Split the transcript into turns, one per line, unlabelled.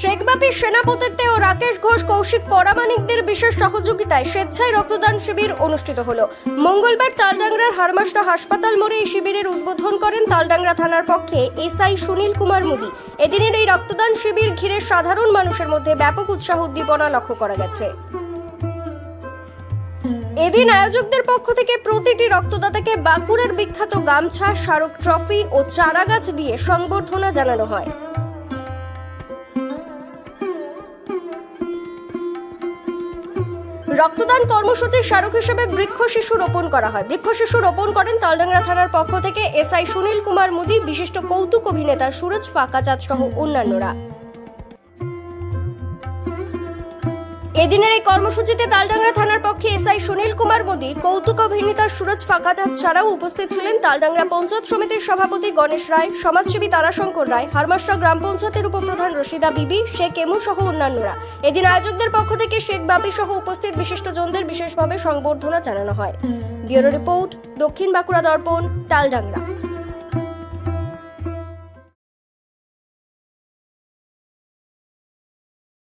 শেখবাপী সেনাপতিত্বে ও রাকেশ ঘোষ কৌশিক পরামানিকদের বিশেষ সহযোগিতায় স্বেচ্ছায় রক্তদান শিবির অনুষ্ঠিত হল। মঙ্গলবার তালডাংরার হারমাস্টা হাসপাতাল মোড়ে এই শিবিরের উদ্বোধন করেন তালডাংরা থানার পক্ষে এসআই সুনীল কুমার মুদি। এদিনের এই রক্তদান শিবির ঘিরে সাধারণ মানুষের মধ্যে ব্যাপক উৎসাহ উদ্দীপনা লক্ষ্য করা গেছে। এদিন আয়োজকদের পক্ষ থেকে প্রতিটি রক্তদাতাকে বাঁকুড়ার বিখ্যাত গামছা, স্মারক ট্রফি ও চারাগাছ দিয়ে সংবর্ধনা জানানো হয়। রক্তদান কর্মসূচির স্মারক হিসেবে বৃক্ষ শিশু রোপণ করা হয়। বৃক্ষ শিশু রোপণ করেন তালডাংরা থানার পক্ষ থেকে এসআই সুনীল কুমার মুদি, বিশিষ্ট কৌতুক অভিনেতা সুরজ ফাঁকাচাঁদ সহ অন্যান্যরা। এদিনের এই কর্মসূচিতে তালডাংরা থানার পক্ষে এসআই সুনীল কুমার মোদী, কৌতুক অভিনেতা সুরজ ফাঁকাচাঁদ ছাড়াও উপস্থিত ছিলেন তালডাংরা পঞ্চায়েত সমিতির সভাপতি গণেশ রায়, সমাজসেবী তারাশঙ্কর রায়, হারমাসরা গ্রাম পঞ্চায়েতের উপপ্রধান রশিদা বিবি, শেখ এমু সহ অন্যান্যরা। এদিন আয়োজকদের পক্ষ থেকে শেখ বাপি সহ উপস্থিত বিশিষ্টজনদের বিশেষভাবে সংবর্ধনা জানানো হয়। ব্যুরো রিপোর্ট, দক্ষিণ বাঁকুড়া দর্পণ, তালডাংরা।